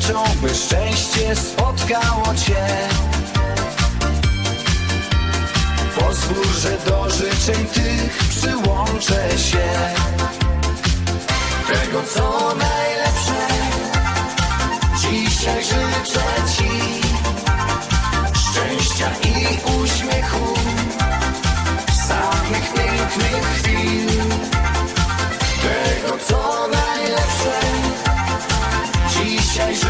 życzą, by szczęście spotkało Cię. Pozwól, że do życzeń tych przyłączę się. Tego, co najlepsze, dzisiaj życzę Ci. Szczęścia i uśmiechu, samych pięknych chwil. Tego, co najlepsze, dzisiaj życzę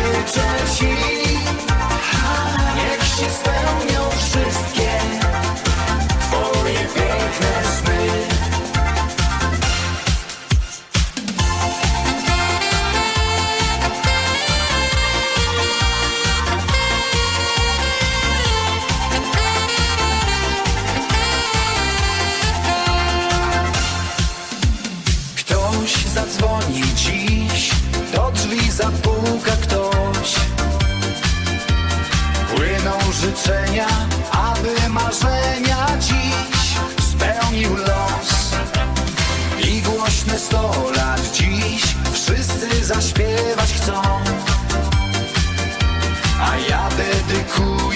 Niech się wszystkie sny. Ktoś zadzwoni dziś, do drzwi zapuka życzenia, aby marzenia dziś spełnił los. I głośne sto lat dziś wszyscy zaśpiewać chcą. A ja dedykuję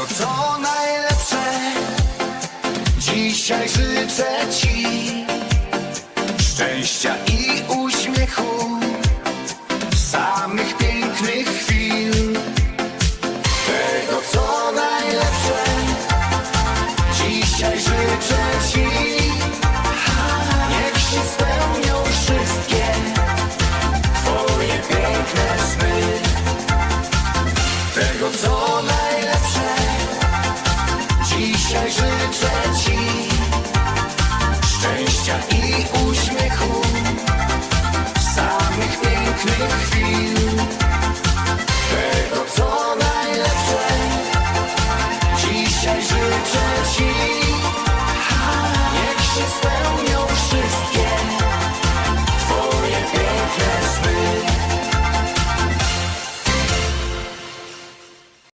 Tego co najlepsze. Dzisiaj życzę Ci Szczęścia i uśmiechu Samych pięknych chwil. Tego co najlepsze. Dzisiaj życzę Ci Niech się spełnią wszystkie Twoje piękne sny. Tego co